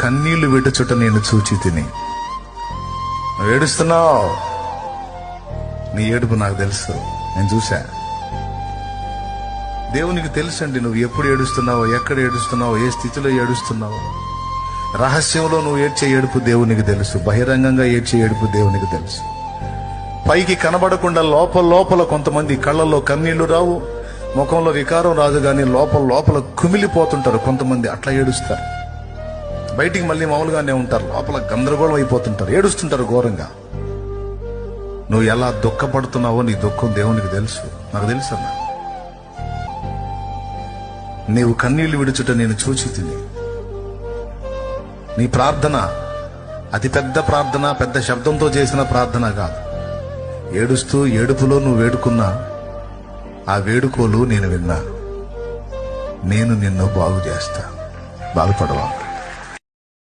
కన్నీళ్ళు విడుచుట నేను చూచి తిని. ఏడుస్తున్నావు? నీ ఏడుపు నాకు తెలుసు. నేను చూసా దేవునికి తెలుసండి నువ్వు ఎప్పుడు ఏడుస్తున్నావో ఎక్కడ ఏడుస్తున్నావో ఏ స్థితిలో ఏడుస్తున్నావో. రహస్యంలో నువ్వు ఏడ్చే ఏడుపు దేవునికి తెలుసు. బహిరంగంగా ఏడ్చే ఏడుపు దేవునికి తెలుసు. పైకి కనబడకుండా లోపల లోపల కొంతమంది కళ్ళల్లో కన్నీళ్ళు రావు. ముఖంలో వికారం రాదు కానీ లోపల లోపల కుమిలిపోతుంటారు కొంతమంది. అట్లా ఏడుస్తారు. బయటికి మళ్ళీ మామూలుగానే ఉంటారు. లోపల గందరగోళం అయిపోతుంటారు. ఏడుస్తుంటారు ఘోరంగా. నువ్వు ఎలా దుఃఖపడుతున్నావో నీ దుఃఖం దేవునికి తెలుసు. నాకు తెలుసు అన్న. నీవు కన్నీళ్ళు విడుచుట నేను చూచి తిని నీ ప్రార్థన అతి పెద్ద ప్రార్థన పెద్ద శబ్దంతో చేసిన ప్రార్థన కాదు. ఏడుస్తూ ఏడుపులో నువ్వు వేడుకున్నా ఆ వేడుకోలు నేను విన్నా. నేను నిన్ను బాగు చేస్తా. బాధపడవా